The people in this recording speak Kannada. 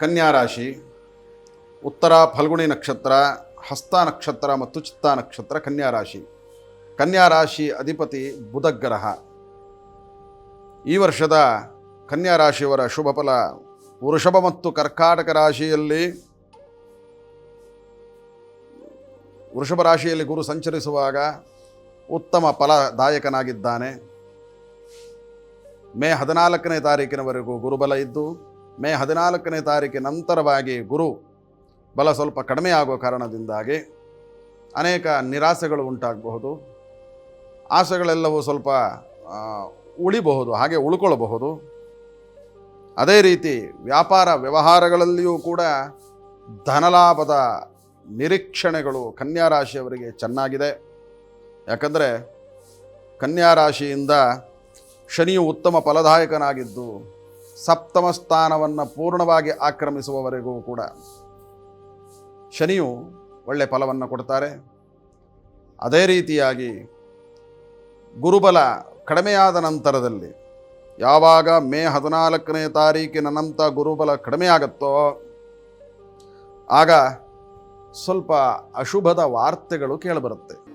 ಕನ್ಯಾ ರಾಶಿ, ಉತ್ತರ ಫಲ್ಗುಣಿ ನಕ್ಷತ್ರ, ಹಸ್ತ ನಕ್ಷತ್ರ ಮತ್ತು ಚಿತ್ತ ನಕ್ಷತ್ರ ಕನ್ಯಾ ರಾಶಿ. ಕನ್ಯಾ ರಾಶಿ ಅಧಿಪತಿ ಬುಧಗ್ರಹ. ಈ ವರ್ಷದ ಕನ್ಯಾ ರಾಶಿಯವರ ಶುಭ ಫಲ ವೃಷಭ ಮತ್ತು ಕರ್ಕಾಟಕ ರಾಶಿಯಲ್ಲಿ, ವೃಷಭ ರಾಶಿಯಲ್ಲಿ ಗುರು ಸಂಚರಿಸುವಾಗ ಉತ್ತಮ ಫಲದಾಯಕನಾಗಿದ್ದಾನೆ. ಮೇ ಹದಿನಾಲ್ಕನೇ ತಾರೀಕಿನವರೆಗೂ ಗುರುಬಲ ಇದ್ದು ಮೇ ಹದಿನಾಲ್ಕನೇ ತಾರೀಕಿನ ನಂತರವಾಗಿ ಗುರು ಬಲ ಸ್ವಲ್ಪ ಕಡಿಮೆ ಆಗುವ ಕಾರಣದಿಂದಾಗಿ ಅನೇಕ ನಿರಾಸೆಗಳು ಉಂಟಾಗಬಹುದು. ಆಸೆಗಳೆಲ್ಲವೂ ಸ್ವಲ್ಪ ಉಳಿಬಹುದು, ಹಾಗೆ ಉಳ್ಕೊಳ್ಳಬಹುದು ಅದೇ ರೀತಿ ವ್ಯಾಪಾರ ವ್ಯವಹಾರಗಳಲ್ಲಿಯೂ ಕೂಡ ಧನಲಾಭದ ನಿರೀಕ್ಷಣೆಗಳು ಕನ್ಯಾ ರಾಶಿಯವರಿಗೆ ಚೆನ್ನಾಗಿದೆ. ಯಾಕಂದರೆ ಕನ್ಯಾ ರಾಶಿಯಿಂದ ಶನಿಯು ಉತ್ತಮ ಫಲದಾಯಕನಾಗಿದ್ದು ಸಪ್ತಮ ಸ್ಥಾನವನ್ನು ಪೂರ್ಣವಾಗಿ ಆಕ್ರಮಿಸುವವರೆಗೂ ಕೂಡ ಶನಿಯು ಒಳ್ಳೆಯ ಫಲವನ್ನು ಕೊಡ್ತಾರೆ. ಅದೇ ರೀತಿಯಾಗಿ ಗುರುಬಲ ಕಡಿಮೆಯಾದ ನಂತರದಲ್ಲಿ ಯಾವಾಗ ಮೇ ಹದಿನಾಲ್ಕನೇ ತಾರೀಕಿನ ನಂತರ ಗುರುಬಲ ಕಡಿಮೆಯಾಗುತ್ತೋ, ಆಗ ಸ್ವಲ್ಪ ಅಶುಭದ ವಾರ್ತೆಗಳು ಕೇಳಿಬರುತ್ತೆ.